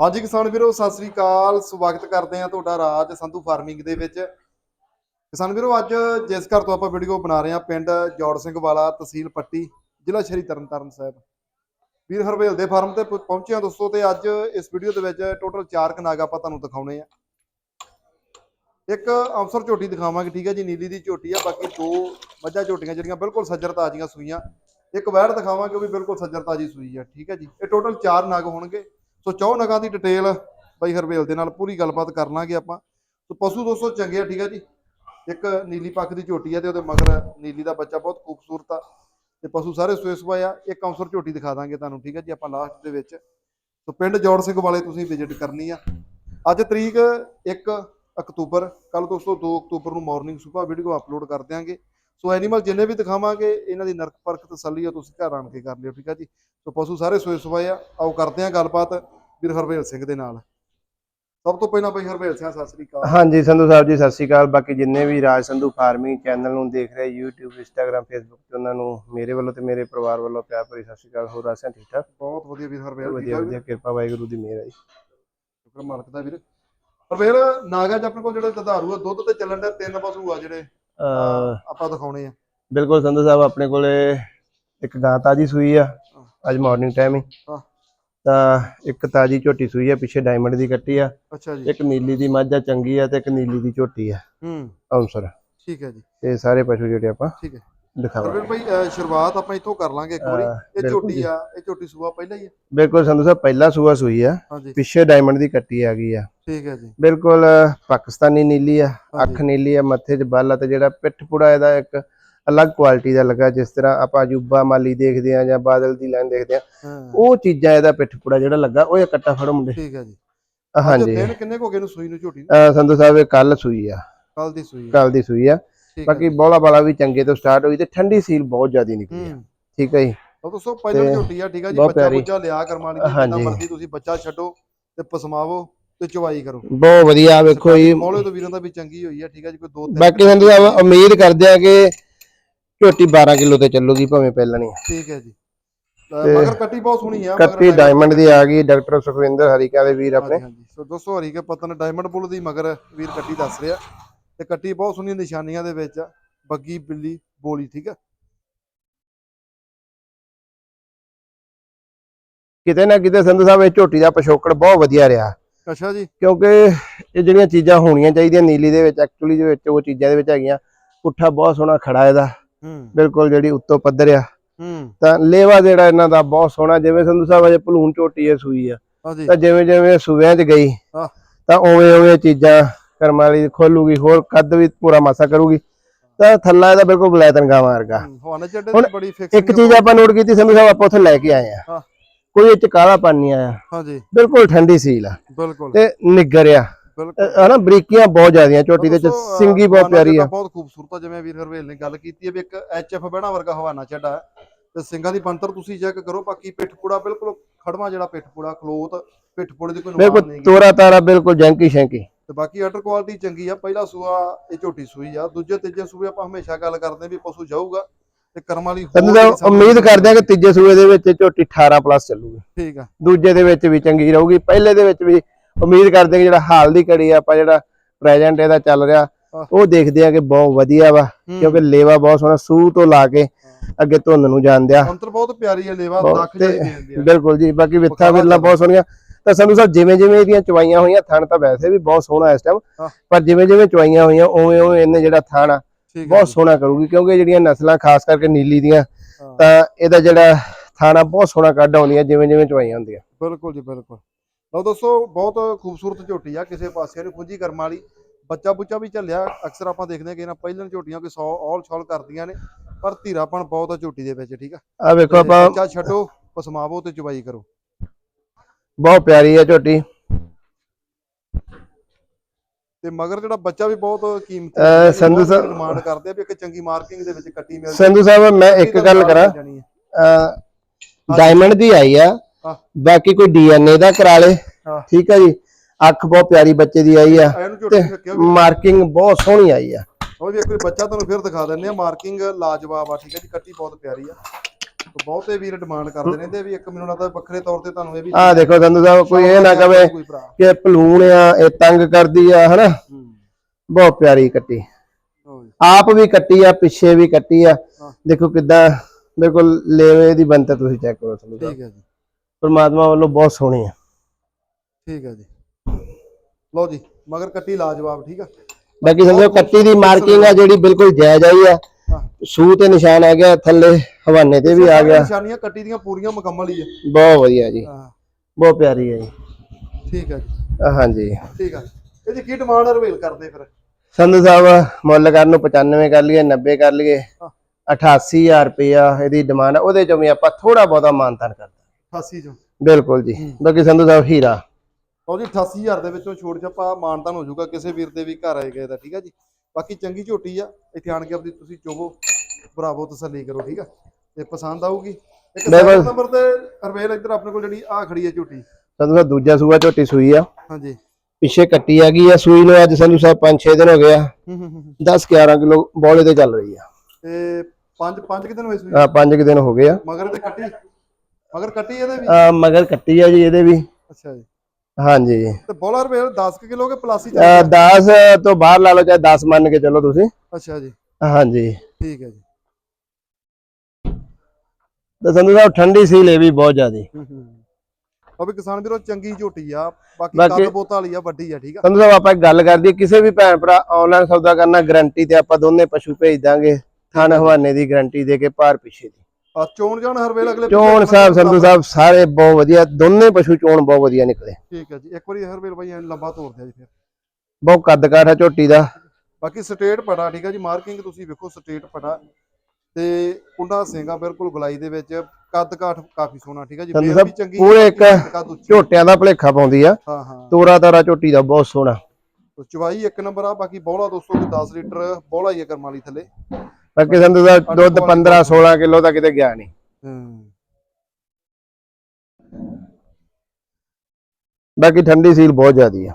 ਹਾਂਜੀ ਕਿਸਾਨ ਵੀਰੋ, ਸਤਿ ਸ੍ਰੀ ਅਕਾਲ। ਸਵਾਗਤ ਕਰਦੇ ਹਾਂ ਤੁਹਾਡਾ ਰਾਜ ਸੰਧੂ ਫਾਰਮਿੰਗ ਦੇ ਵਿੱਚ। ਕਿਸਾਨ ਵੀਰੋ, ਅੱਜ ਜਿਸ ਘਰ ਤੋਂ ਆਪਾਂ ਵੀਡੀਓ ਬਣਾ ਰਹੇ ਹਾਂ, ਪਿੰਡ ਜੋੜ ਸਿੰਘ ਵਾਲਾ, ਤਹਿਸੀਲ ਪੱਟੀ, ਜ਼ਿਲ੍ਹਾ ਸ਼੍ਰੀ ਤਰਨਤਾਰਨ ਸਾਹਿਬ। ਵੀਰ ਹਰਵੇਲ ਦੇ ਫਾਰਮ ਤੇ ਪਹੁੰਚੇ ਹਾਂ ਦੋਸਤੋ ਤੇ ਅੱਜ ਇਸ ਵੀਡੀਓ ਦੇ ਵਿੱਚ ਟੋਟਲ 4 ਕਨਾਗ ਆਪਾਂ ਤੁਹਾਨੂੰ ਦਿਖਾਉਣੇ ਆ। ਇੱਕ ਅੰਸਰ ਝੋਟੀ ਦਿਖਾਵਾਂਗੇ, ਠੀਕ ਹੈ ਜੀ, ਨੀਲੀ ਦੀ ਝੋਟੀ ਆ, ਬਾਕੀ ਦੋ ਮੱਝਾਂ ਝੋਟੀਆਂ ਜਿਹੜੀਆਂ ਬਿਲਕੁਲ ਸੱਜਰ ਤਾਜ਼ੀਆਂ ਸੂਈਆਂ। ਇੱਕ ਵੈੜ ਦਿਖਾਵਾਂਗੇ, ਉਹ ਵੀ ਬਿਲਕੁਲ ਸੱਜਰ ਤਾਜ਼ੀ ਸੂਈ ਆ, ਠੀਕ ਹੈ ਜੀ। ਇਹ ਟੋਟਲ 4 ਨਾਗ ਹੋਣਗੇ। ਸੋ ਚੌ ਨਗਾਂ ਦੀ ਡਿਟੇਲ ਬਾਈ ਹਰਵੇਲ ਦੇ ਨਾਲ ਪੂਰੀ ਗੱਲਬਾਤ ਕਰ ਲਾਂਗੇ ਆਪਾਂ। ਸੋ ਪਸ਼ੂ ਦੋਸਤੋ ਚੰਗੇ ਆ, ਠੀਕ ਆ ਜੀ? ਇੱਕ ਨੀਲੀ ਪੱਖ ਦੀ ਝੋਟੀ ਆ ਤੇ ਉਹਦੇ ਮਗਰ ਨੀਲੀ ਦਾ ਬੱਚਾ ਬਹੁਤ ਖੂਬਸੂਰਤ ਆ ਤੇ ਪਸ਼ੂ ਸਾਰੇ ਸੂਏ ਸਵਾਏ ਆ। ਇੱਕ ਔਂਸਰ ਝੋਟੀ ਦਿਖਾ ਦਾਂਗੇ ਤੁਹਾਨੂੰ, ਠੀਕ ਆ ਜੀ? ਆਪਾਂ ਲਾਸਟ ਦੇ ਵਿੱਚ। ਸੋ ਪਿੰਡ ਜੋੜ ਸਿੰਘ ਵਾਲੇ ਤੁਸੀਂ ਵਿਜ਼ਿਟ ਕਰਨੀ ਆ। ਅੱਜ ਤਰੀਕ 1 ਅਕਤੂਬਰ ਕੱਲ ਦੋਸਤੋ 2 ਅਕਤੂਬਰ ਨੂੰ ਮਾਰਨਿੰਗ ਸੁਬਾ ਵੀਡੀਓ ਅਪਲੋਡ ਕਰ ਦਿਆਂਗੇ। ਸੋ ਐਨੀਮਲ ਜਿੰਨੇ ਵੀ ਦਿਖਾਵਾਂਗੇ ਇਹਨਾਂ ਦੀ ਨਰਕ ਪਰਖ ਤਸੱਲੀ ਆ ਤੁਸੀਂ ਘਰ ਆਣ ਕੇ ਕਰ ਲਿਓ ਠੀਕ ਆ ਜੀ? ਸੋ ਪਸ਼ੂ ਸਾਰੇ ਸੋਏ ਸਵਾਏ ਆ। ਆਓ ਕਰਦੇ ਆ ਗੱਲਬਾਤ ਵੀਰ ਹਰਵੇਲ ਸਿੰਘ ਦੇ ਨਾਲ। ਸਭ ਤੋਂ ਪਹਿਲਾਂ ਬਈ ਹਰਵੇਲ ਸਿੰਘ ਸਤਿ ਸ੍ਰੀ ਅਕਾਲ। ਹਾਂਜੀ ਸੰਧੂ ਸਾਹਿਬ ਜੀ ਸਤਿ ਸ਼੍ਰੀ ਅਕਾਲ। ਬਾਕੀ ਜਿੰਨੇ ਵੀ ਰਾਜ ਸੰਧੂ ਫਾਰਮਿੰਗ ਚੈਨਲ ਨੂੰ ਦੇਖ ਰਹੇ YouTube Instagram Facebook ਤੇ ਉਹਨਾਂ ਨੂੰ ਮੇਰੇ ਵੱਲੋਂ ਤੇ ਮੇਰੇ ਪਰਿਵਾਰ ਵੱਲੋਂ ਪਿਆਰ ਭਰੀ ਸਤਿ ਸ਼੍ਰੀ ਅਕਾਲ। ਹੋਰ ਆਸਾਂ ਠੀਕ ਠਾਕ? ਬਹੁਤ ਵਧੀਆ ਵੀਰ ਹਰਵੇਲ ਵਧੀਆ ਵਧੀਆ। ਕਿਰਪਾ ਵਾਹਿਗੁਰੂ ਦੀ ਮਿਹਰ ਹੈ ਜੀ। ਸ਼ੁਕਰ ਮਾਲਕ ਦਾ ਵੀਰ। ਹਰਵੇਲ ਨਾਗਾ ਚ ਆਪਣੇ ਕੋਲ ਜਿਹੜੇ ਦਧਾਰੂ ਆ ਦੁੱਧ ਤੇ ਚੱਲਣ ਦੇ ਤਿੰਨ ਪਸ਼ੂ ਆ ਜਿਹੜੇ। ਆਪਾਂ ਦਿਖਾਉਣੇ ਆ। ਬਿਲਕੁਲ ਸੰਧੂ ਸਾਹਿਬ ਆਪਣੇ ਕੋਲੇ ਇੱਕ ਗਾਂ ਤਾਜੀ ਸੂਈ ਆ ਅੱਜ ਮਾਰਨਿੰਗ ਟਾਈਮ ਹੀ। ਤਾਂ ਇੱਕ ਤਾਜੀ ਝੋਟੀ ਸੂਈ ਆ ਪਿੱਛੇ ਡਾਇਮੰਡ ਦੀ ਕੱਟੀ ਆ। ਅੱਛਾ ਜੀ। ਇੱਕ ਨੀਲੀ ਦੀ ਮੱਝ ਆ ਚੰਗੀ ਆ ਤੇ ਇੱਕ ਨੀਲੀ ਦੀ ਝੋਟੀ ਆ। ਹੂੰ। ਔਂਸਰ ਠੀਕ ਹੈ ਜੀ। ਇਹ ਸਾਰੇ ਪਸ਼ੂ ਜਿਹੜੇ ਆਪਾਂ ਠੀਕ ਹੈ। ਦਿਖਾਵਾਂਗੇ ਭਾਈ ਅਹ ਸ਼ੁਰੂਆਤ ਆਪਾਂ ਇੱਥੋਂ ਕਰ ਲਾਂਗੇ ਇੱਕ ਵਾਰੀ। ਇਹ ਬਿਲਕੁਲ ਝੋਟੀ ਜੀ। ਆ ਇਹ ਝੋਟੀ ਸੂਆ ਪਹਿਲਾਂ ਹੀ ਆ? ਬਿਲਕੁਲ ਸੰਧੂ ਸਾਹਿਬ ਪਹਿਲਾ ਸੂਆ ਸੂਈ ਆ। ਹਾਂਜੀ। ਪਿੱਛੇ ਡਾਇਮੰਡ ਦੀ ਕੱਟੀ ਆ ਗਈ ਆ। ਠੀਕ ਹੈ ਜੀ। ਬਿਲਕੁਲ ਪਾਕਿਸਤਾਨੀ ਨੀਲੀ ਆ। ਅੱਖ ਨੀਲੀ ਆ ਮੱਥੇ 'ਚ ਬੱਲ ਆ ਤੇ ਜਿਹੜਾ ਪਿੱਠ ਪੁੜਾ ਇਹਦਾ ਇੱਕ ਅਲੱਗ ਕੁਆਲਿਟੀ ਦਾ ਲੱਗਾ ਜਿਸ ਤਰ੍ਹਾਂ ਆਪਾਂ ਅਜੂਬਾ ਮਾਲੀ ਦੇਖਦੇ ਆ ਜਾਂ ਬਾਦਲ ਦੀ ਲਾਈਨ ਦੇਖਦੇ ਆ ਹਾਂ। ਉਹ ਚੀਜ਼ਾਂ ਇਹਦਾ ਪਿੱਠ ਪੁੜਾ ਜਿਹੜਾ ਲੱਗਾ ਉਹ ਇਹ ਕੱਟਾ ਫੜੋ ਮੁੰਡੇ। ਠੀਕ ਹੈ ਜੀ। ਹਾਂਜੀ। ਦਿਨ ਕਿੰਨੇ ਕੁ ਹੋ ਗਏ ਨੂੰ ਸੂਈ ਨੂੰ ਝੋਟੀ ਅਹ ਸੰਧੂ ਸਾਹਿਬ ਇਹ ਕੱਲ ਸੂਈ ਆ। ਕੱਲ ਦੀ ਸੂਈ ਆ। ਕੱਲ ਦੀ ਸੂਈ ਆ। ਬਾਕੀ ਬੋਲਾ ਬਾਲਾ ਵੀ ਚੰਗੇ ਤੋਂ ਸਟਾਰਟ ਹੋਈ ਤੇ ਠੰਡੀ ਸੀਲ ਬਹੁਤ ਜ਼ਿਆਦੀ ਨਿਕਲੀ ਆ। ਠੀਕ ਹੈ ਜੀ। ਉਹ ਦੋਸਤੋ ਪਹਿਲਾਂ ਤੇ ਝੋਟੀ ਆ ਠੀਕ ਆ ਜੀ। ਬੱਚਾ। ਬੁੱਚਾ ਲਿਆ ਕਰਮਾਲੀ ਦੀ ਜਿੰਨਾ। ਮਰਜ਼ੀ ਤੁਸੀਂ ਬੱਚਾ ਛੱਡੋ ਤੇ ਪਸਮਾਵੋ ਤੇ ਚਵਾਈ ਕਰੋ। ਬਹੁਤ ਵਧੀਆ ਵੇਖੋ ਜੀ। ਮੌਲੇ ਤੋਂ ਵੀਰਾਂ ਦਾ ਵੀ ਚੰਗੀ ਹੋਈ ਆ ਠੀਕ ਆ ਜੀ ਕੋਈ ਦੋ ਤਿੰਨ ਬਾਕੀ ਸੰਧੂ ਸਾਹਿਬ ਉਮੀਦ ਕਰਦੇ ਆ ਕਿ ਝੋਟੀ 12 ਕਿਲੋ ਤੇ ਚੱਲੂਗੀ ਭਾਵੇਂ ਪਹਿਲਣੀ ਠੀਕ ਹੈ ਜੀ। ਤੇ ਮਗਰ ਕੱਟੀ ਬਹੁਤ ਸੋਹਣੀ ਆ ਕੱਟੀ ਡਾਇਮੰਡ ਦੀ ਆ ਗਈ ਡਾਕਟਰ ਸੁਖਵਿੰਦਰ ਹਰੀਕਾ ਦੇ ਵੀਰ ਆਪਣੇ। ਸੋ ਦੋਸਤੋ ਹਰੀਕੇ ਪਤਨ ਡਾਇਮੰਡ ਬੁੱਲ ਦੀ ਮਗਰ ਵੀਰ ਕੱਟੀ ਦੱਸ ਰਿਹਾ। ਤੇ ਕੱਟੀ ਬਹੁਤ ਸੋਹਣੀਆਂ ਨਿਸ਼ਾਨੀਆਂ ਦੇ ਵਿੱਚ ਆ। ਬੱਗੀ ਬਿੱਲੀ ਬੋਲੀ ਠੀਕ ਆ? ਕਿਤੇ ਨਾ ਕਿਤੇ ਸੰਧੂ ਸਾਹਿਬ ਇਹ ਝੋਟੀ ਦਾ ਪਿਛੋਕੜ ਬਹੁਤ ਵਧੀਆ ਰਿਹਾ। ਅੱਛਾ ਜੀ। ਕਿਉਂਕਿ ਇਹ ਜਿਹੜੀਆਂ ਚੀਜ਼ਾਂ ਹੋਣੀਆਂ ਚਾਹੀਦੀਆਂ ਨੀਲੀ ਦੇ ਵਿੱਚ ਐਕਚੁਅਲੀ ਦੇ ਵਿੱਚ ਉਹ ਚੀਜ਼ਾਂ ਦੇ ਵਿੱਚ ਹੈਗੀਆਂ। ਪੁੱਠਾ ਬਹੁਤ ਸੋਹਣਾ ਖੜਾ ਇਹਦਾ। ਹੂੰ। ਬਿਲਕੁਲ ਜਿਹੜੀ ਉੱਤੋਂ ਪੱਧਰ ਆ। ਹੂੰ। ਤਾਂ ਲੇਵਾ ਜਿਹੜਾ ਇਹਨਾਂ ਦਾ ਬਹੁਤ ਸੋਹਣਾ ਜਿਵੇਂ ਸੰਧੂ ਸਾਹਿਬ ਅਜੇ ਭਲੂਣ ਝੋਟੀ ਇਹ ਸੂਈ ਆ। ਤਾਂ ਜਿਵੇਂ ਜਿਵੇਂ ਸੂਬਿਆਂ 'ਚ ਗਈ। ਤਾਂ ਉਵੇਂ ਉਵੇਂ ਚੀਜ਼ਾਂ ਕਰਮਾਂ ਵਾਲੀ ਖੋਲੂਗੀ ਹੋਰ ਕੱਦ ਵੀ ਪੂਰਾ ਮਾਸਾ ਕਰੂਗੀ। ਤਾਂ ਥੱਲਾ ਇਹਦਾ ਬਿਲਕੁਲ ਬਲੈਤਨ ਗਾਵਾਂ ਵਰਗਾ। ਹੁਣ ਇੱਕ ਚੀਜ਼ ਆਪਾਂ ਨੋਟ ਕੀਤੀ ਸੰਧੂ ਸਾਹਿਬ ਆਪਾਂ ਉੱਥੇ ਲੈ ਕੇ ਆਏ ਆ। ਕੋਈ ਚ ਕਾਲਾ ਪਾਣੀ ਨਹੀਂ ਆਇਆ। ਹਾਂਜੀ। ਬਿਲਕੁਲ ਠੰਡੀ ਸੀਲ ਆ। ਬਿਲਕੁਲ। ਤੇ ਨਿੱਗਰ ਆ। ਬਿਲਕੁਲ। ਹਨਾ ਬਰੀਕੀਆਂ ਬਹੁਤ ਜ਼ਿਆਦੀਆਂ ਝੋਟੀ ਦੇ ਚ ਦੋਸਤੋ, ਅਹ, ਸਿੰਗੀ ਬਹੁਤ ਪਿਆਰੀ ਆ। ਬਹੁਤ ਖੂਬਸੂਰਤ ਆ ਜਿਵੇਂ ਵੀਰ ਹਰਵੇਲ ਨੇ ਗੱਲ ਕੀਤੀ ਹੈ ਵੀ ਇੱਕ ਐਚਐਫ ਬਹਿਣਾ ਵਰਗਾ ਹਵਾਨਾ ਚੱਡਾ। ਤੇ ਸਿੰਘਾਂ ਦੀ ਬੰਤਰ ਤੁਸੀਂ ਚੈੱਕ ਕਰੋ ਬਾਕੀ ਪਿੱਠ ਪੂੜਾ ਬਿਲਕੁਲ ਖੜਵਾ ਜਿਹੜਾ ਪਿੱਠ ਪੂੜਾ ਖਲੋਤ ਪਿੱਠ ਪੂੜੇ ਦੀ ਕੋਈ ਨੁਕਸਾਨ ਬਿਲਕੁਲ ਤੋਰਾ ਤਾਰਾ ਬਿਲਕੁਲ ਜੈਂਕੀ ਸ਼ੈਂਕੀ। ਤੇ ਬਾਕੀ ਆਰਡਰ ਕੁਆਲਿਟੀ ਚੰਗੀ ਆ ਪਹਿਲਾ ਸੂਆ ਇਹ ਝੋਟੀ ਸੂਈ ਆ ਦੂਜੇ ਤੀਜੇ ਸੂਏ ਆਪਾਂ ਹਮੇਸ਼ਾ ਗੱਲ ਕਰਦੇ ਆ ਵੀ ਪਸ਼ੂ ਜਾਊਗਾ ਤੇ ਕਰਮ ਵਾਲੀ ਉਮੀਦ ਦੀ ਕਰਦੇ ਆ ਕਿ ਤੀਜੇ ਸੂਏ ਦੇ ਵਿੱਚ ਝੋਟੀ 18 ਪਲੱਸ ਚੱਲੂਗੀ। ਠੀਕ ਆ। ਦੂਜੇ ਦੇ ਵਿੱਚ ਵੀ ਚੰਗੀ ਰਹੂਗੀ ਪਹਿਲੇ ਦੇ ਵਿੱਚ ਵੀ ਉਮੀਦ ਕਰਦੇ ਆ ਕਿ ਜਿਹੜਾ ਹਾਲ ਦੀ ਘੜੀ ਆ ਆਪਾਂ ਜਿਹੜਾ ਪ੍ਰੈਜ਼ੈਂਟ ਇਹਦਾ ਚੱਲ ਰਿਹਾ। ਉਹ ਦੇਖਦੇ ਆ ਕਿ ਬਹੁਤ ਵਧੀਆ ਵਾ। ਕਿਉਂਕਿ ਲੇਵਾ ਬਹੁਤ ਸੋਹਣਾ ਸੂਹ ਤੋਂ ਲਾ ਕੇ ਅੱਗੇ ਧੁੰਨ ਨੂੰ ਜਾਂਦਿਆ। ਅੰਤਰ ਬਹੁਤ ਪਿਆਰੀ ਹੈ ਲੇਵਾ ਦੱਖ ਜਿਹੜੀ ਤੇ- ਦੇਂਦੀ ਆ। ਬਿਲਕੁਲ ਜੀ ਬਾਕੀ ਵਿਥਾ ਵਿਰਲਾ। ਬਹੁਤ ਸੋਹਣੀਆਂ। ਤਾਂ ਸੰਧੂ ਸਾਹਿਬ ਜਿਵੇਂ ਜਿਵੇਂ ਇਹਦੀਆਂ ਚਵਾਈਆਂ ਹੋਈਆਂ ਥਣ ਤਾਂ ਵੈਸੇ ਵੀ ਬਹੁਤ ਸੋਹਣਾ ਇਸ ਟਾਈਮ। ਪਰ ਜਿਵੇਂ ਜਿਵੇਂ ਚਵਾਈਆਂ ਹੋਈਆਂ ਉਵੇਂ ਉਵੇਂ ਇਹਨੇ ਜਿਹੜਾ ਥਣ ਆ ਬਹੁਤ ਸੋਹਣਾ ਕਰੂਗੀ ਕਿਉਂਕਿ ਜਿਹੜੀਆਂ ਨਸਲਾਂ ਖਾਸ ਕਰਕੇ ਨੀਲੀ ਦੀਆਂ। ਤਾਂ ਇਹਦਾ ਜਿਹੜਾ ਥਾਣਾ ਬਹੁਤ ਸੋਹਣਾ ਕੱਢ ਆਉਂਦੀਆਂ ਜਿਵੇਂ ਜਿਵੇਂ ਚਵਾਈਆਂ ਹੁੰਦੀਆਂ। ਬਿਲਕੁਲ ਜੀ ਬਿਲਕੁਲ। ਲਓ ਦੋਸਤੋ ਬਹੁਤ ਖੂਬਸੂਰਤ ਝੋਟੀ ਆ ਕਿਸੇ ਪਾਸੇ ਨੂੰ ਖੁੰਜੀ ਕਰਮ ਵਾਲੀ। ਬੱਚਾ ਬੁੱਚਾ ਵੀ ਝੱਲਿਆ ਅਕਸਰ ਆਪਾਂ ਦੇਖਦੇ ਹਾਂ ਕਿ ਇਹਨਾਂ ਪਹਿਲਾਂ ਝੋਟੀਆਂ ਕੋਈ 100 ਔਲ ਛੌਲ ਕਰਦੀਆਂ ਨੇ ਪਰ ਧੀਰਾਪਣ ਬਹੁਤ ਆ ਝੋਟੀ ਦੇ ਵਿੱਚ ਠੀਕ ਆ? ਆ ਵੇਖੋ ਆਪਾਂ ਬੱਚਾ ਛੱਡੋ ਪਸਮਾਵੋ ਤੇ ਚੁਬਾਈ ਕਰੋ। ਬਹੁਤ ਪਿਆਰੀ ਹੈ ਝੋਟੀ। ਤੇ ਮਗਰ ਜਿਹੜਾ ਬੱਚਾ ਵੀ ਬਹੁਤ ਕੀਮਤੀ ਅਹ ਸੰਧੂ ਸਾਹਿਬ- ਡਿਮਾਂਡ ਕਰਦੇ ਆ ਵੀ ਇੱਕ ਚੰਗੀ ਮਾਰਕਿੰਗ ਦੇ ਵਿੱਚ ਕੱਟੀ ਮਿਲ ਸੰਧੂ ਸਾਹਿਬ ਮੈਂ ਇੱਕ ਗੱਲ ਕਰਾਂ। ਜਾਣੀ ਹੈ। ਡਾਇਮੰਡ ਦੀ ਆਈ ਆ। ਹਾਂ। ਬਾਕੀ ਕੋਈ ਡੀਐਨਏ ਦਾ ਕਰਾ ਲੇ। ਹਾਂ। ਠੀਕ ਹੈ ਜੀ। ਅੱਖ ਬਹੁਤ ਪਿਆਰੀ ਬੱਚੇ ਦੀ ਆਈ ਆ। ਝੋਟੀ ਤੇ ਵੀ। ਮਾਰਕਿੰਗ ਬਹੁਤ ਸੋਹਣੀ ਆਈ ਆ। ਉਹ ਵੀ ਇੱਕ ਵਾਰੀ ਬੱਚਾ ਤੁਹਾਨੂੰ ਫਿਰ ਦਿਖਾ ਦਿੰਦੇ ਆ। ਮਾਰਕਿੰਗ ਲਾਜਵਾਬ ਆ ਠੀਕ ਹੈ ਜੀ। ਕੱਟੀ ਬਹੁਤ ਪਿਆਰੀ ਆ। ਬਹੁਤੇ ਵੀਰ ਡਿਮਾਂਡ ਕਰਦੇ ਰਹਿੰਦੇ ਆ ਵੀ ਇੱਕ ਮੈਨੂੰ ਲੱਗਦਾ ਵੱਖਰੇ ਤੌਰ ਤੇ ਤੁਹਾਨੂੰ ਇਹ ਵੀ ਆਹ ਦੇਖੋ ਸੰਧੂ ਸਾਹਿਬ ਕੋਈ ਇਹ ਨਾ ਕਵੇ ਕਿ ਪਲੂਣ ਆ ਇਹ ਤੰਗ ਕਰਦੀ ਆ ਹਨਾ? ਬਹੁਤ ਪਿਆਰੀ ਕੱਟੀ। ਆਪ ਵੀ ਕੱਟੀ ਆ ਪਿੱਛੇ ਵੀ ਕੱਟੀ ਆ। ਦੇਖੋ ਕਿਦਾਂ ਬਿਲਕੁਲ ਲੇਵੇ ਦੀ ਬੰਤਰ ਤੁਸੀਂ ਚੈੱਕ ਕਰੋ ਸੰਧੂ ਸਾਹਿਬ ਠੀਕ ਹੈ ਜੀ। ਪਰਮਾਤਮਾ ਵੱਲੋਂ ਬਹੁਤ ਸੋਹਣੀ ਆ। ਠੀਕ ਹੈ ਜੀ। ਲਓ ਜੀ ਮਗਰ ਕੱਟੀ ਲਾਜਵਾਬ ਠੀਕ ਆ? ਬਾਕੀ ਸਾਹਿਬ ਕੱਟੀ ਦੀ ਮਾਰਕਿੰਗ ਆ ਜਿਹੜੀ ਬਿਲਕੁਲ ਜਾਇਜ਼ ਆਈ ਆ। ਸੂ ਤੇ ਨਿਸ਼ਾਨ ਆ ਗਿਆ ਥੱਲੇ ਹਵਾਨੇ ਤੇ ਵੀ ਆ ਗਿਆ। ਨਿਸ਼ਾਨੀਆਂ ਕੱਟੀ ਦੀਆਂ ਪੂਰੀਆਂ ਮੁਕੰਮਲ ਹੀ ਹੈ ਬਹੁਤ ਵਧੀਆ ਜੀ। ਹਾਂ। ਬਹੁਤ ਪਿਆਰੀ ਹੈ ਜੀ। ਠੀਕ ਹੈ ਜੀ। ਹਾਂਜੀ। ਠੀਕ ਆ ਇਹਦੀ ਕੀ ਡਿਮਾਂਡ ਰਿਵੀਲ ਕਰਦੇ ਫਿਰ? ਸੰਧੂ ਸਾਹਿਬ ਮੁੱਲ ਕਰਨ ਨੂੰ 95 ਕਰ ਲਈਏ 90 ਕਰ ਲਈਏ। ਹਾਂ। 88000 ਰੁਪਇਆ ਇਹਦੀ ਡਿਮਾਂਡ ਉਹਦੇ ਚੋਂ ਵੀ ਆਪਾਂ ਥੋੜਾ ਬਹੁਤਾ ਮਾਨਤਾਨ ਕਰਦੇ 88 ਚੋਂ। ਬਿਲਕੁਲ ਜੀ। ਬਾਕੀ ਸੰਧੂ ਸਾਹਿਬ ਹੀਰਾ। ਲਓ ਜੀ 88000 ਦੇ ਵਿੱਚੋਂ ਛੋੜ ਜਪਾ ਮਾਨਤਾਨ ਹੋ ਜਾਊਗਾ। ਕਿਸੇ ਵੀਰ ਦੇ ਵੀ ਘਰ ਆਏ ਗਏ ਦਾ ਠੀਕ ਆ ਜੀ। ਬਾਕੀ ਚੰਗੀ ਝੋਟੀ ਆ ਇੱਥੇ ਆਣ ਕੇ ਆਪਦੀ ਤੁਸੀਂ ਚੋਵੋ ਬਰਾਬੋ ਤਸੱਲੀ ਕਰੋ ਠੀਕ ਆ? ਤੇ ਪਸੰਦ ਆਊਗੀ। ਇੱਕ ਨੰਬਰ ਤੇ ਹਰਵੇਲ ਇੱਧਰ ਆਪਣੇ ਕੋਲ ਜਿਹੜੀ ਆ ਖੜੀ ਹੈ ਝੋਟੀ। ਸੰਧੂ ਸਾਹਿਬ ਦੂਜਾ ਸੂਆ ਝੋਟੀ ਸੂਈ ਆ। ਹਾਂਜੀ। ਪਿੱਛੇ ਕੱਟੀ ਆ ਗਈ ਆ ਸੂਈ ਨੂੰ ਅੱਜ ਸੰਧੂ ਸਾਹਿਬ 5-6 ਦਿਨ ਹੋ ਗਏ ਆ। ਹੂੰ ਹੂੰ ਹੂੰ 10-11 ਕਿਲੋ ਬੋਲੇ ਤੇ ਚੱਲ ਰਹੀ ਆ। ਤੇ ਪੰਜ ਪੰਜ ਕਿ ਦਿਨ ਹੋਏ ਸੂਈ? ਆ 5 ਦਿਨ ਹੋ ਗਏ ਆ। ਮਗਰ ਤੇ ਕੱਟੀ ਮਗਰ ਕੱਟੀ ਇਹਦੇ ਵੀ? ਆ ਮਗਰ ਕੱਟੀ ਆ ਜੀ ਇਹਦੇ ਵੀ। ਅੱਛਾ ਜੀ। ਹਾਂਜੀ। ਤੇ ਬੋਲਰ ਵੇਲ 10 ਕਿਲੋ ਕੇ ਪਲਾਸੀ ਆ? 10 ਤੋਂ ਬਾਹਰ ਲਾ ਲਓ ਚਾਹੇ 10 ਮੰਨ ਕੇ ਚੱਲੋ ਤੁਸੀਂ। ਅੱਛਾ ਜੀ। ਹਾਂਜੀ। ਠੀਕ ਹੈ ਜੀ। ਤੇ ਸੰਧੂ ਸਾਹਿਬ ਠੰਡੀ ਸੀ ਲੈ ਵੀ ਬਹੁਤ ਜ਼ਿਆਦੀ। ਹੂੰ ਹੂੰ। ਉਹ ਵੀ ਕਿਸਾਨ ਵੀਰੋ ਚੰਗੀ ਝੋਟੀ ਆ। ਬਾਕੀ ਬਾਕੀ- ਕੱਦ ਬੋਤ ਵਾਲੀ ਆ ਵੱਡੀ ਆ ਠੀਕ ਆ। ਸੰਧੂ ਸਾਹਿਬ ਆਪਾਂ ਇੱਕ ਗੱਲ ਕਰਦੀ ਕਿਸੇ ਵੀ ਭੈਣ ਭਰਾ ਆਨਲਾਈਨ ਸੌਦਾ ਕਰਨਾ ਗਾਰੰਟੀ ਤੇ ਆਪਾਂ ਦੋਨੇ ਪਸ਼ੂ ਭੇਜ ਦਾਂਗੇ ਥਣ ਹਵਾਨੇ ਦੀ ਗਾਰੰਟੀ ਦੇ ਕੇ ਭਾਰ ਪਿੱਛੇ ਦੀ। ਆ ਚੋਣ ਜਾਣ ਹਰਵੇਲ ਅਗਲੇ ਚੋਣ ਸਾਹਿਬ ਸੰਧੂ ਸਾਹਿਬ ਸਾਰੇ ਬਹੁਤ ਵਧੀਆ ਦੋਨੇ ਪਸ਼ੂ ਚੋਣ ਬਹੁਤ ਵਧੀਆ ਨਿਕਲੇ। ਠੀਕ ਹੈ ਜੀ ਇੱਕ ਵਾਰੀ ਹਰਵੇਲ ਭਾਈ ਐਨ ਲੰਬਾ ਤੋਰ ਦਿਆ ਜੀ ਫਿਰ। ਬਹੁਤ ਕੱਦ ਕਾਠ ਹੈ ਝੋਟੀ ਦਾ। ਬਾਕੀ ਸਟੇਟ ਪੜਾ ਠੀਕ ਆ ਜੀ ਮਾਰਕਿੰਗ ਤੁਸੀਂ ਵੇਖੋ ਸਟੇਟ ਪੜਾ। ਤੇ ਕੁੰਡਾ ਸਿੰਘਾ ਬਿਲਕੁਲ ਗੁਲਾਈ ਦੇ ਵਿੱਚ ਕੱਦ ਕਾਠ ਕਾਫੀ ਸੋਹਣਾ ਠੀਕ ਆ ਜੀ ਸਾਹਿਬ ਵੀ ਚੰਗੀ ਪੂਰੇ ਇੱਕ। ਝੋਟਿਆਂ ਦਾ ਭਲੇਖਾ ਪਾਉਂਦੀ ਆ। ਹਾਂ ਹਾਂ। ਤੋਰਾ ਤਾਰਾ ਝੋਟੀ ਦਾ ਬਹੁਤ ਸੋਹਣਾ। ਚਵਾਈ ਇੱਕ ਨੰਬਰ ਆ ਬਾਕੀ ਬੋਲਾ ਦੋਸਤੋ ਕੋਈ 10 ਲੀਟਰ ਬੋਲਾ ਹੀ ਆ ਕਰਮ ਵਾਲੀ ਥੱਲੇ। ਬਾਕੀ ਸੰਧੂ ਸਾਹਿਬ ਦੁੱਧ 15 16 ਕਿਲੋ ਤਾਂ ਕਿਤੇ ਗਿਆ ਨਹੀਂ। ਹੂੰ। ਬਾਕੀ ਠੰਡੀ ਸੀਲ ਬਹੁਤ ਜ਼ਿਆਦੀ ਆ।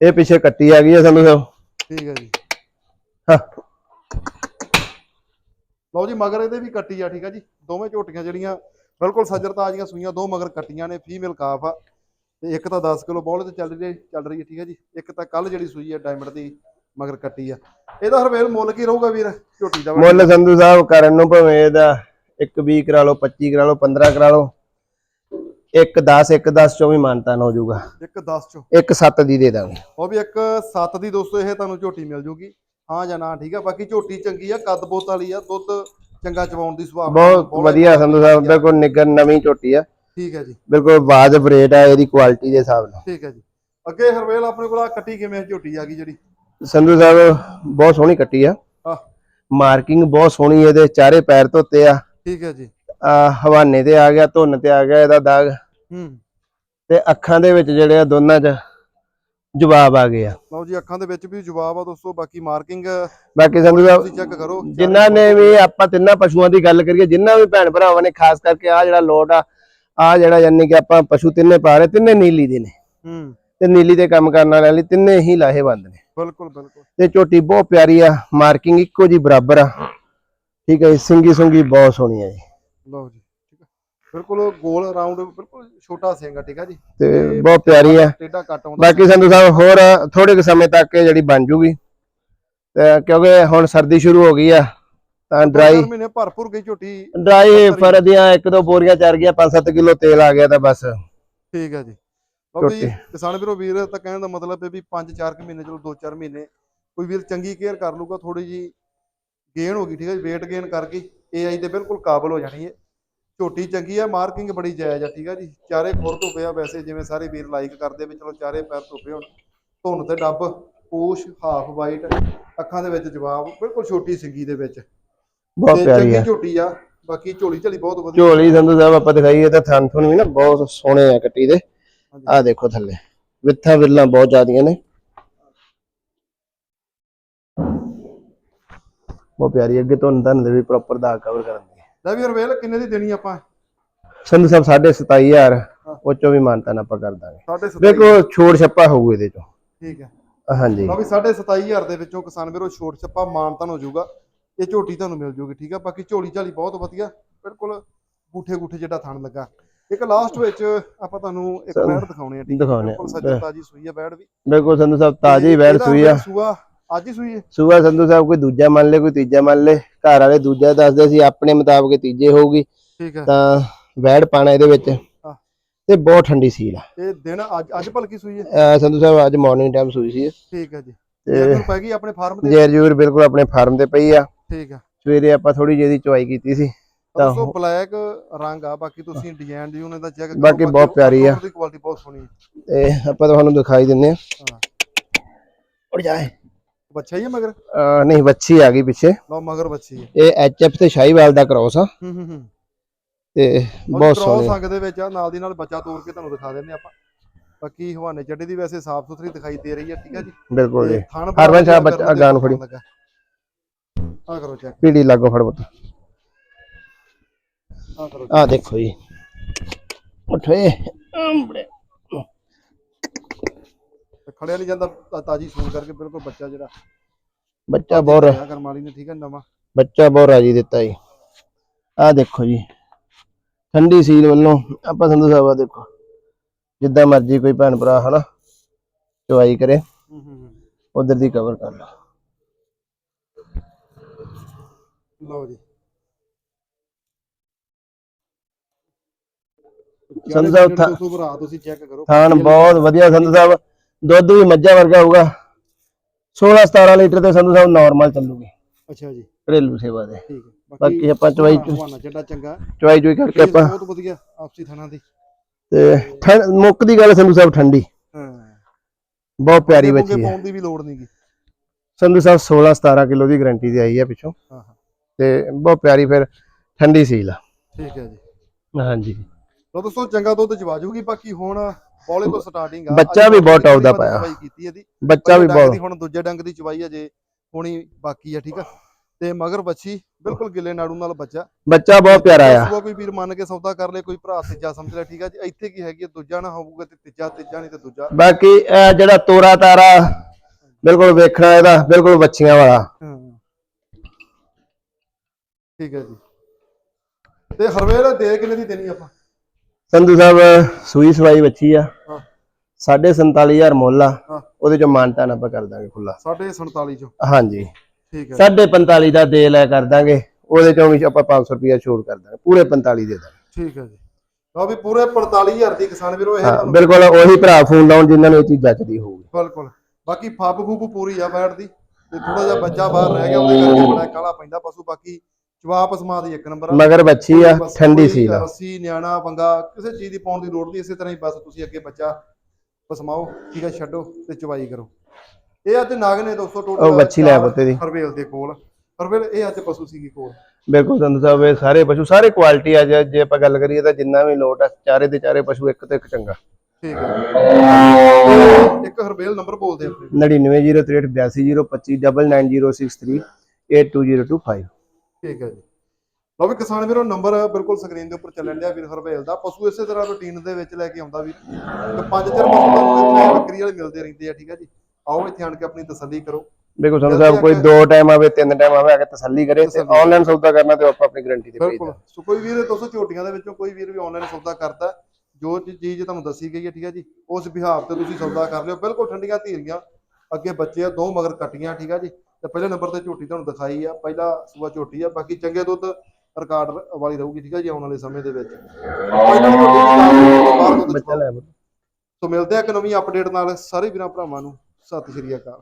ਇਹ ਪਿੱਛੇ ਕੱਟੀ ਆ ਗਈ ਹੈ ਸੰਧੂ ਸਾਹਿਬ। ਠੀਕ ਹੈ ਜੀ। ਹਾਂ ਲਓ ਜੀ ਮਗਰ ਇਹਦੇ ਵੀ ਕੱਟੀ ਆ ਠੀਕ ਆ ਜੀ। ਦੋਵੇਂ ਝੋਟੀਆਂ ਜਿਹੜੀਆਂ ਬਿਲਕੁਲ ਸੱਜਰ ਤਾਜ਼ੀਆਂ ਸੂਈਆਂ ਦੋ ਮਗਰ ਕੱਟੀਆਂ ਨੇ ਫੀਮੇਲ ਕਾਫ ਆ। ਤੇ ਇੱਕ ਤਾਂ 10 ਕਿਲੋ ਬੋਲ ਤੇ ਚੱਲ ਰਹੀ ਹੈ ਚੱਲ ਰਹੀ ਹੈ ਠੀਕ ਆ ਜੀ। ਇੱਕ ਤਾਂ ਕੱਲ ਜਿਹੜੀ ਸੂਈ ਆ ਡਾਇਮੰਡ ਦੀ ਮਗਰ ਕੱਟੀ ਆ। ਇਹਦਾ ਹਰਵੇਲ ਮੁੱਲ ਕੀ ਰਹੂਗਾ ਵੀਰ ਝੋਟੀ ਦਾ? ਮੁੱਲ ਸੰਧੂ ਸਾਹਿਬ ਕਰਨ ਨੂੰ ਭਾਵੇਂ ਇਹਦਾ ਇੱਕ 20 ਕਰਾ ਲਓ 25 ਕਰਾ ਲਓ 15 ਕਰਾ ਲਓ। ਇੱਕ 10 ਇੱਕ 10 ਚੋਂ ਵੀ ਮਾਨਤਾਨ ਹੋ ਜਾਊਗਾ। ਇੱਕ 10 ਚੋਂ ਇੱਕ 7 ਦੀ ਦੇ ਦਾਂਗੇ। ਉਹ ਵੀ ਇੱਕ 7 ਦੀ ਦੋਸਤੋ ਇਹ ਤੁਹਾਨੂੰ ਝੋਟੀ ਮਿਲ ਜੂਗੀ। ਹਾਂ ਜਾਂ ਨਾ ਠੀਕ ਆ? ਬਾਕੀ ਝੋਟੀ ਚੰਗੀ ਆ ਕੱਦ ਬੋਤ ਵਾਲੀ ਆ ਦੁੱਧ ਚੰਗਾ ਚਵਾਉਣ ਦੀ ਸੁਭਾਅ ਬਹੁਤ ਵਧੀਆ ਸੰਧੂ ਸਾਹਿਬ ਬਿਲਕੁਲ ਨਿੱਗਰ ਨਵੀਂ ਝੋਟੀ ਆ। ਠੀਕ ਹੈ ਜੀ। ਬਿਲਕੁਲ ਵਾਜਬ ਰੇਟ ਆ ਇਹਦੀ ਕੁਆਲਿਟੀ ਦੇ ਹਿਸਾਬ ਨਾਲ। ਠੀਕ ਹੈ ਜੀ। ਅੱਗੇ ਹਰਵੇਲ ਆਪਣੇ ਕੋਲ ਆ ਕੱਟੀ ਕਿਵੇਂ ਝੋਟੀ ਆ ਗਈ ਜਿਹੜੀ? ਸੰਧੂ ਸਾਹਿਬ ਬਹੁਤ ਸੋਹਣੀ ਕੱਟੀ ਆ। ਆ ਮਾਰਕਿੰਗ ਬਹੁਤ ਸੋਹਣੀ ਇਹਦੇ ਚਾਰੇ ਪੈਰ ਧੋਤੇ ਆ। ਠੀਕ ਹੈ ਜੀ। ਆ ਹਵਾਨੇ ਤੇ ਆ ਗਿਆ ਧੁੰਨ ਤੇ ਆ ਗਿਆ ਇਹਦਾ ਦਾਗ। ਹੂੰ। ਤੇ ਅੱਖਾਂ ਦੇ ਵਿੱਚ ਜਿਹੜੇ ਆ ਦੋਨਾਂ 'ਚ ਜਵਾਬ ਆ ਗਏ ਆ ਲਓ ਜੀ ਅੱਖਾਂ ਦੇ ਵਿੱਚ ਵੀ ਜਵਾਬ ਆ ਦੋਸਤੋ ਬਾਕੀ ਮਾਰਕਿੰਗ ਬਾਕੀ ਸੰਧੂ ਸਾਹਿਬ ਚੈੱਕ ਕਰੋ ਜਿਨ੍ਹਾਂ ਨੇ ਵੀ ਆਪਾਂ ਤਿੰਨਾਂ ਪਸ਼ੂਆਂ ਦੀ ਗੱਲ ਕਰੀਏ ਜਿਨ੍ਹਾਂ ਵੀ ਭੈਣ ਭਰਾਵਾਂ ਨੇ ਖਾਸ ਕਰਕੇ ਆ ਜਿਹੜਾ ਲੋਟ ਆ ਆ ਜਿਹੜਾ ਯਾਨੀ ਕਿ ਆਪਾਂ ਪਸ਼ੂ ਤਿੰਨੇ ਪਾ ਰਹੇ ਤਿੰਨੇ ਨੀਲੀ ਦੇ ਨੇ। ਹੂੰ। ਤੇ ਨੀਲੀ ਤੇ ਕੰਮ ਕਰਨ ਵਾਲਿਆਂ ਲਈ ਤਿੰਨੇ ਹੀ ਲਾਹੇਵੰਦ ਨੇ। ਬਿਲਕੁਲ ਬਿਲਕੁਲ। ਤੇ ਝੋਟੀ ਬਹੁਤ ਪਿਆਰੀ ਆ ਮਾਰਕਿੰਗ ਇੱਕੋ ਜੀ ਬਰਾਬਰ ਆ। ਠੀਕ ਹੈ ਸਿੰਗੀ ਸੁੰਗੀ ਬਹੁਤ ਸੋਹਣੀ ਆ ਜੀ। ਲਓ ਜੀ। ਬਿਲਕੁਲ ਗੋਲ ਰਾਉਂਡ ਬਿਲਕੁਲ ਛੋਟਾ ਸਿੰਘ ਆ ਠੀਕ ਆ ਜੀ? ਤੇ ਬਹੁਤ ਪਿਆਰੀ ਆ। ਟੇਡਾ ਕੱਟ ਆਉਂਦਾ ਬਾਕੀ ਸੰਧੂ ਸਾਹਿਬ ਹੋਰ ਥੋੜੇ ਕੁ ਸਮੇਂ ਤੱਕ ਇਹ ਜਿਹੜੀ ਬਣ ਜੂਗੀ। ਤੇ ਕਿਉਂਕਿ ਹੁਣ ਸਰਦੀ ਸ਼ੁਰੂ ਹੋ ਗਈ ਆ ਤਾਂ ਡਰਾਈ ਮਹੀਨੇ ਭਰਪੂਰ ਗਈ ਝੋਟੀ। ਡਰਾਈ ਫਰ ਦੀਆਂ ਇੱਕ ਦੋ ਬੋਰੀਆਂ ਚਰ ਗਿਆ 5-7 ਕਿਲੋ ਤੇਲ ਆ ਗਿਆ ਤਾਂ ਬਸ। ਠੀਕ ਹੈ ਜੀ। ਝੋਟੀ। ਕਿਸਾਨ ਵੀਰੋ ਵੀਰ ਤਾਂ ਕਹਿਣ ਦਾ ਮਤਲਬ ਹੈ ਵੀ 5-4 ਕੁ ਮਹੀਨੇ ਚਲੋ 2-4 ਮਹੀਨੇ ਕੋਈ ਵੀਰ ਚੰਗੀ ਕੇਅਰ ਕਰ ਲੂਗਾ ਥੋੜੀ ਜੀ ਗੇਨ ਹੋ ਗਈ ਠੀਕ ਹੈ ਜੀ weight gain ਕਰਕੇ ਏਆਈ ਦੇ ਬਿਲਕੁਲ ਕਾਬਲ ਹੋ ਜਾਣੀ ਹੈ। ਝੋਟੀ ਚੰਗੀ ਹੈ ਮਾਰਕਿੰਗ ਬੜੀ ਜਾਇਜ਼ ਆ ਠੀਕ ਆ ਜੀ। ਚਾਰੇ ਖੁਰ ਧੁੱਪੇ ਆ ਵੈਸੇ ਜਿਵੇਂ ਸਾਰੇ ਵੀਰ ਲਾਈਕ ਕਰਦੇ ਵੀ ਚਲੋ ਚਾਰੇ ਪੈਰ ਧੁੱਪੇ ਹੋਣ। ਧੁੰਨ ਤੇ ਡੱਬ ਪੂਛ ਹਾਫ ਵਾਈਟ ਅੱਖਾਂ ਦੇ ਵਿੱਚ ਜਵਾਬ ਬਿਲਕੁਲ ਛੋਟੀ ਸਿੰਗੀ ਦੇ ਵਿੱਚ। ਬਹੁਤ ਪਿਆਰੀ ਆ। ਝੋਟੀ ਆ। ਬਾਕੀ ਝੋਲੀ ਝਲੀ ਬਹੁਤ ਵਧੀਆ। ਝੋਲੀ ਸੰਧੂ ਸਾਹਿਬ ਆਪਾਂ ਦਿਖਾਈਏ ਤਾਂ ਥਣ ਥਣ ਵੀ ਨਾ ਬਹੁਤ ਸੋਹਣੇ ਆ ਕੱਟੀ ਦੇ। ਆਹ ਦੇਖੋ ਥੱਲੇ ਵਿਥਾ ਵਿਰਲਾਂ ਬਹੁਤ ਜ਼ਿਆਦੀਆਂ ਨੇ। ਬਹੁਤ ਪਿਆਰੀ ਅੱਗੇ ਤੋਂ ਤੁਹਾਨੂੰ ਦੇ ਵੀ ਪ੍ਰੋਪਰ ਦਾ ਕਵਰ ਕਰਨ ਦੀ। ਲੈ ਵੀ ਹਰਵੇਲ ਕਿੰਨੇ ਦੀ ਦੇਣੀ ਆਪਾਂ? ਸੰਧੂ ਸਾਹਿਬ 27500 ਉਹ ਚੋਂ ਵੀ ਮਾਨਤਾ ਨਾ ਆਪਾਂ ਕਰ ਦਾਂਗੇ। ਦੇਖੋ ਛੋੜ ਛੱਪਾ ਹੋਊ ਇਹਦੇ ਚੋਂ। ਠੀਕ ਹੈ। ਹਾਂਜੀ। ਲਓ ਵੀ ਸਾਢੇ ਸਤਾਈ ਹਜ਼ਾਰ ਦੇ ਵਿੱਚੋਂ ਕਿਸਾਨ ਵੀਰੋ ਛੋਟ ਛੱਪਾ ਮਾਨਤਨ ਹੋ ਜਾਊਗਾ। ਇਹ ਝੋਟੀ ਤੁਹਾਨੂੰ ਮਿਲ ਜੂਗੀ ਠੀਕ ਆ? ਬਾਕੀ ਝੋਲੀ ਝਾਲੀ ਬਹੁਤ ਵਧੀਆ। ਬਿਲਕੁਲ ਗੂਠੇ ਗੂਠੇ ਜਿਹੜਾ ਥਣ ਲੱਗਾ। ਇੱਕ ਲਾਸਟ ਵਿੱਚ ਆਪਾਂ ਤੁਹਾਨੂੰ ਇੱਕ ਬੈੜ ਦਿਖਾਉਣੇ ਆ ਠੀਕ ਆ। ਬਿਲਕੁਲ ਸੱਜਣ ਤਾਜੀ ਸੂਈ ਆ ਬੈੜ ਵੀ। ਬਿਲਕੁਲ ਸੰਧੂ ਸਾਹਿਬ ਤਾਜ਼ੀ ਇਹਦਾ ਸੂਈ ਆ। ਸੂਆ ਅੱਜ ਹੀ ਸੂਈ ਹੈ। ਸੂਆ ਸੰਧੂ ਸਾਹਿਬ ਕੋਈ ਦੂਜਾ ਮੰਨ ਲੇ ਕੋਈ ਤੀਜਾ ਮੰਨ ਲੇ ਘਰ ਵਾਲੇ ਦੂਜਾ ਦੱਸਦੇ ਸੀ ਆਪਣੇ ਮੁਤਾਬਕ ਤੀਜੇ ਹੋਊਗੀ। ਠੀਕ ਹੈ। ਤਾਂ ਵੈੜ ਪਾਣਾ ਇਹਦੇ ਵਿੱਚ। ਤੇ ਬਹੁਤ ਠੰਡੀ ਸੀਲ ਆ। ਇਹ ਦਿਨ ਅੱਜ ਅੱਜ ਭਲਕੀ ਸੂਈ ਹੈ। ਸੰਧੂ ਸਾਹਿਬ ਅੱਜ ਮਾਰਨਿੰਗ ਟਾਈਮ ਸੂਈ ਸੀ। ਠੀਕ ਹੈ ਜੀ। ਫਿਰ ਪੈ ਗਈ ਆਪਣੇ ਫਾਰਮ ਤੇ। ਜੇਰ ਜੂਰ ਬਿਲਕੁਲ ਆਪਣੇ ਫਾਰਮ ਤੇ ਪਈ ਆ। ਠੀਕ ਹੈ। ਸਵੇਰੇ ਆਪਾਂ ਥੋੜੀ ਜਿਹੀ ਦੀ ਚੁਆਈ ਕੀਤੀ ਸੀ। ਤਾਂ ਦੋਸਤੋ ਬਲੈਕ ਰੰਗ ਆ ਬਾਕੀ ਤੁਸੀਂ ਡਿਜ਼ਾਈਨ ਦੀ ਉਹਨਾਂ ਦਾ ਚੈੱਕ ਕਰੋ ਬਾਕੀ ਬਹੁਤ ਪਿਆਰੀ ਆ। ਉਹਦੀ ਕੁਆਲਿਟੀ ਬਹੁਤ ਸੋਹਣੀ ਹੈ। ਤੇ ਆਪਾਂ ਤੁਹਾਨੂੰ ਦਿਖਾਈ ਦਿੰਨੇ ਆ ਹਾਂ। ਉੜ ਜਾਏ। ਬੱਚਾ ਹੀ ਹੈ ਮਗਰ? ਅਹ ਨਹੀਂ ਵੱਛੀ ਆ ਗਈ ਪਿੱਛੇ। ਲਓ ਮਗਰ ਬੱਚੀ ਹੈ। ਇਹ ਐਚਐਫ ਤੇ ਸ਼ਾਹੀਵਾਲ ਦਾ ਕ੍ਰੋਸ ਆ। ਹੂੰ ਹੂੰ ਹੂੰ। ਤੇ ਬਹੁਤ ਸੋਹਣੀ ਸੰਗ ਦੇ ਵਿੱਚ ਆ ਨਾਲ ਦੀ ਨਾਲ ਬੱਚਾ ਤੋੜ ਕੇ ਤੁਹਾਨੂੰ ਦਿਖਾ ਦਿੰਨੇ ਆਪਾਂ। ਬਾਕੀ ਹਵਾਨੇ ਚੱਡੇ ਦੀ ਵੈਸੇ ਸਾਫ਼ ਸੁਥਰੀ ਦਿਖਾਈ ਦੇ ਰਹੀ ਹੈ ਠੀਕ ਹੈ ਜੀ? ਬਿਲਕੁਲ ਜੀ। ਹਰਵੰਸ਼ ਆ ਬੱਚਾ- ਕਰਨ ਦੇ ਗਾਂ ਨੂੰ ਫੜੀ। ਆਹ ਕਰੋ ਚੈੱਕ ਪੀੜੀ ਲਾਗੋ ਫੜ ਕਰੋ ਆ ਦੇਖੋ ਜੀ। ਉਠੇ ਅੰਬੜੇ। ਖੜਿਆ ਨਹੀਂ ਜਾਂਦਾ ਤਾਂ ਤਾਜੀ ਸੂਣ ਕਰਕੇ ਬਿਲਕੁਲ ਬੱਚਾ ਜਿਹੜਾ ਬੱਚਾ ਬਹੁਤ ਆ ਕਰਮਾਲੀ ਨੇ ਠੀਕ ਹੈ ਨਵਾਂ। ਬੱਚਾ ਬਹੁਤ ਰਾਜੀ ਦਿੱਤਾ ਜੀ। ਆ ਦੇਖੋ ਜੀ ਠੰਡੀ ਸੀਲ ਵੱਲੋਂ ਆਪਾਂ ਸੰਧੂ ਸਾਹਿਬ ਆ ਦੇਖੋ ਜਿੱਦਾਂ ਮਰਜ਼ੀ ਕੋਈ ਭੈਣ ਭਰਾ ਹਨਾ ਚੁਆਈ ਕਰੇ ਹੂੰ ਹੂੰ ਹੂੰ। ਉਧਰ ਦੀ ਕਵਰ ਕਰ ਲਓ ਜੀ। ਸੰਧੂ ਸਾਹਿਬ ਥਾ- ਦੋਸਤੋ ਭਰਾ ਤੁਸੀਂ ਚੈੱਕ ਕਰੋ। ਥਾਨ ਬਹੁਤ ਵਧੀਆ ਸੰਧੂ ਸਾਹਿਬ। ਦੁੱਧ ਵੀ ਮੱਝਾਂ ਵਰਗਾ ਹੋਊਗਾ। 16 17 ਲੀਟਰ ਤੇ ਸੰਧੂ ਸਾਹਿਬ ਨਾਰਮਲ ਚੱਲੂਗੀ। ਅੱਛਾ ਜੀ। ਘਰੇਲੂ ਸੇਵਾ ਦੇ। ਠੀਕ ਹੈ। ਬਾਕੀ ਆਪਾਂ ਚਵਾਈ ਚੰਗਾ। ਚੁਆਈ ਚੁਈ ਕਰਕੇ ਆਪਾਂ ਬਹੁਤ ਵਧੀਆ ਆਪਸੀ ਥਾਣਾ ਦੀ। ਤੇ ਠੰਡ ਮੁੱਕ ਦੀ ਗੱਲ ਸੰਧੂ ਸਾਹਿਬ ਠੰਡੀ। ਹਾਂ। ਬਹੁਤ ਪਿਆਰੀ ਬੱਚੀ ਹੈ। ਪਾਉਣ ਦੀ ਵੀ ਲੋੜ ਨਹੀਂਗੀ ਸੰਧੂ ਸਾਹਿਬ 16 17 ਕਿਲੋ ਦੀ ਗਾਰੰਟੀ ਦੀ ਆਈ ਹੈ ਪਿੱਛੋਂ। ਹਾਂ ਹਾਂ। ਤੇ ਬਹੁਤ ਪਿਆਰੀ ਫਿਰ ਠੰਡੀ ਸੀਲ ਆ। ਠੀਕ ਹੈ ਜੀ। ਹਾਂਜੀ। ਲੋ ਦੋਸਤੋ ਚੰਗਾ ਦੁੱਧ ਜਵਾ ਜੂਗੀ। ਬਾਕੀ ਹੁਣ ਬੋਲੇ ਤੋਂ ਸਟਾਰਟਿੰਗ ਆ। ਬੱਚਾ ਵੀ ਬਹੁਤ ਦਾ ਵਾਰ ਪਾਇਆ। ਚਵਾਈ ਕੀਤੀ ਇਹਦੀ ਬੱਚਾ ਵੀ ਬਹੁਤ। ਹੁਣ ਦੂਜੇ ਡੰਗ ਦੀ ਚਵਾਈ ਅਜੇ ਹੋਣੀ ਬਾਕੀ ਆ ਠੀਕ ਆ। ਤੇ ਮਗਰ ਬੱਚੀ ਬਿਲਕੁਲ ਗਿੱਲੇ ਨਾੜੂ ਨਾਲ ਬੱਚਾ। ਬੱਚਾ ਬਹੁਤ ਪਿਆਰਾ ਆ। ਕੋਈ ਵੀਰ ਮੰਨ ਕੇ ਸੌਦਾ ਕਰ ਲੇ ਕੋਈ ਭਰਾ ਤੀਜਾ ਸਮਝ ਲੈ ਠੀਕ ਆ ਜੀ। ਇੱਥੇ ਕੀ ਹੈਗੀ ਦੂਜਾ ਨਾ ਹੋਊਗਾ ਤੇ ਤੀਜਾ ਤੀਜਾ ਨਹੀਂ ਤੇ ਦੂਜਾ। ਬਾਕੀ ਇਹ ਜਿਹੜਾ ਤੋਰਾ ਤਾਰਾ ਬਿਲਕੁਲ ਵੇਖਣਾ ਇਹਦਾ ਬਿਲਕੁਲ ਬੱਚੀਆਂ ਵਾਲਾ। ਠੀਕ ਹੈ ਜੀ। ਤੇ ਹਰਵੇਲ ਦੇ ਕਿੰਨੇ ਦੀ ਦੇਣੀ ਆਪਾਂ। ਸੰਧੂ ਸਾਹਿਬ ਸੂਈ ਸਵਾਈ ਬੱਚੀ ਆ। ਹਾਂ। 47500 ਮੁੱਲ ਆ। ਹਾਂ। ਉਹਦੇ ਚੋਂ ਮਾਨਤਾ ਨਾ ਆਪਾਂ ਕਰ ਦਾਂਗੇ ਖੁੱਲਾ 47 ਚੋਂ? ਹਾਂਜੀ। ਠੀਕ ਹੈ 45 ਦਾ ਦੇ ਲੈ ਕਰ ਦਾਂਗੇ। ਉਹਦੇ ਚੋਂ ਵੀ ਆਪਾਂ 500 ਰੁਪਿਆ ਛੋੜ ਕਰ ਦਾਂਗੇ। ਪੂਰੇ 45 ਦੇ ਦਾਂਗੇ। ਠੀਕ ਹੈ ਜੀ। ਲਓ ਵੀ ਪੂਰੇ 45000 ਦੀ ਕਿਸਾਨ ਵੀਰੋ ਇਹ ਹਾਂ ਤੁਹਾਨੂੰ ਬਿਲਕੁਲ ਉਹੀ ਭਰਾ ਫੋਨ ਲਾਉਣ ਜਿਨ੍ਹਾਂ ਨੂੰ ਇਹ ਚੀਜ਼ ਜੱਚਦੀ ਹੋਊਗੀ। ਬਿਲਕੁਲ। ਬਾਕੀ ਫੱਬ ਫੂਬ ਪੂਰੀ ਆ ਬੈਠ ਦੀ। ਤੇ ਥੋੜਾ ਜਿਹਾ ਬੱਚਾ ਬਾਹਰ ਰਹਿ ਗਿਆ ਉਹਦੇ ਕਰਕੇ ਬੜਾ ਕਾਲਾ ਪੈਂਦਾ। ਪਸ਼ੂ ਬਾਕੀ ਜਵਾਬ ਸਮਾ ਦੀ ਇੱਕ ਨੰਬਰ ਆ। ਮਗਰ ਬੱਚੀ ਆ ਠੰਡੀ ਸੀਲ ਆ। ਰੱਸੀ ਨਿਆਣਾ ਪੰਗਾ ਕਿਸੇ ਚੀਜ਼ ਦੀ ਪਾਉਣ ਦੀ ਲੋੜ ਨਹੀਂ ਇਸੇ ਤਰ੍ਹਾਂ ਹੀ ਬਸ ਤੁਸੀਂ ਅੱਗੇ ਬੱਚਾ ਪਸਮਾਓ ਠੀਕ ਹੈ ਛੱਡੋ ਤੇ ਚਵਾਈ ਕਰੋ। ਇਹ ਅੱਜ ਨਾਗ ਨੇ 200 ਟੋਟਲ ਉਹ ਵੱਛੀ ਲੈ ਪੁੱਤੇ ਦੀ। ਹਰਵੇਲ ਦੇ ਕੋਲ। ਹਰਵੇਲ ਇਹ ਅੱਜ ਪਸ਼ੂ ਸੀਗੀ ਕੋਲ। ਬਿਲਕੁਲ ਸੰਧੂ ਸਾਹਿਬ ਇਹ ਸਾਰੇ ਪਸ਼ੂ ਸਾਰੇ ਕੁਆਲਿਟੀ ਆ ਜੇ ਜੇ ਆਪਾਂ ਗੱਲ ਕਰੀਏ ਤਾਂ ਜਿੰਨਾ ਵੀ ਲੋਟ ਆ ਚਾਰੇ ਦੇ ਚਾਰੇ ਪਸ਼ੂ ਇੱਕ ਤੋਂ ਇੱਕ ਚੰਗਾ। ਠੀਕ ਹੈ ਇੱਕ ਹਰਵੇਲ ਨੰਬਰ ਬੋਲਦੇ ਆਪਣੇ 9903829906382025 ਠੀਕ ਹੈ ਜੀ। ਲਓ ਵੀ ਕਿਸਾਨ ਵੀਰੋ ਨੰਬਰ ਬਿਲਕੁਲ ਸਕਰੀਨ ਦੇ ਉੱਪਰ ਚੱਲਣ ਡਿਆ ਵੀਰ ਹਰਵੇਲ ਦਾ। ਪਸ਼ੂ ਇਸੇ ਤਰ੍ਹਾਂ ਰੂਟੀਨ ਦੇ ਵਿੱਚ ਲੈ ਕੇ ਆਉਂਦਾ ਵੀਰ ਤੇ ਪੰਜ ਚਾਰ ਪਸ਼ੂ ਤੁਹਾਨੂੰ ਬੱਕਰੀ ਵਾਲੇ ਮਿਲਦੇ ਰਹਿੰਦੇ ਆ ਠੀਕ ਹੈ ਜੀ। ਆਓ ਇੱਥੇ ਆਣ ਕੇ ਆਪਣੀ ਤਸੱਲੀ ਕਰੋ। ਬਿਲਕੁਲ ਸੰਧੂ ਸਾਹਿਬ ਕੋਈ ਦੋ ਟਾਈਮ ਆਵੇ ਤਿੰਨ ਟਾਈਮ ਆਵੇ ਆ ਕੇ ਤਸੱਲੀ ਕਰੇ ਤੇ। ਆਨਲਾਈਨ ਸੌਦਾ ਕਰਨਾ ਤੇ ਆਪਾਂ ਆਪਣੀ ਗਾਰੰਟੀ ਤੇ ਬਿਲਕੁਲ। ਸੋ ਕੋਈ ਵੀਰ ਦੋਸਤੋ ਝੋਟੀਆਂ ਦੇ ਵਿੱਚੋਂ ਕੋਈ ਵੀਰ ਵੀ ਆਨਲਾਈਨ ਸੌਦਾ ਕਰਦਾ ਜੋ ਚੀਜ਼ ਤੁਹਾਨੂੰ ਦੱਸੀ ਗਈ ਹੈ ਠੀਕ ਹੈ ਜੀ ਉਸ ਵਿਹਾਰ ਤੇ ਤੁਸੀਂ ਸੌਦਾ ਕਰ ਲਿਓ। ਬਿਲਕੁਲ ਠੰਡੀਆਂ ਧੀਰੀਆਂ ਅੱਗੇ ਬੱਚੇ ਆ ਦੋ ਮਗਰ ਕੱਟੀਆਂ ਠੀਕ ਹੈ ਜੀ। ਤੇ ਪਹਿਲੇ ਨੰਬਰ ਤੇ ਝੋਟੀ ਤੁਹਾਨੂੰ ਦਿਖਾਈ ਆ ਪਹਿਲਾ ਸੂਆ ਝੋਟੀ ਆ ਬਾਕੀ ਚੰਗੇ ਦੁੱਧ ਰਿਕਾਰਡ ਵਾਲੀ ਰਹੂਗੀ ਠੀਕ ਹੈ ਜੀ ਆਉਣ ਵਾਲੇ ਸਮੇਂ ਦੇ ਵਿੱਚ। ਸੋ ਮਿਲਦੇ ਆ ਇੱਕ ਨਵੀਂ ਅਪਡੇਟ ਨਾਲ ਸਾਰੇ ਵੀਰਾਂ ਭਰਾਵਾਂ ਨੂੰ ਸਤਿ ਸ਼੍ਰੀ ਅਕਾਲ।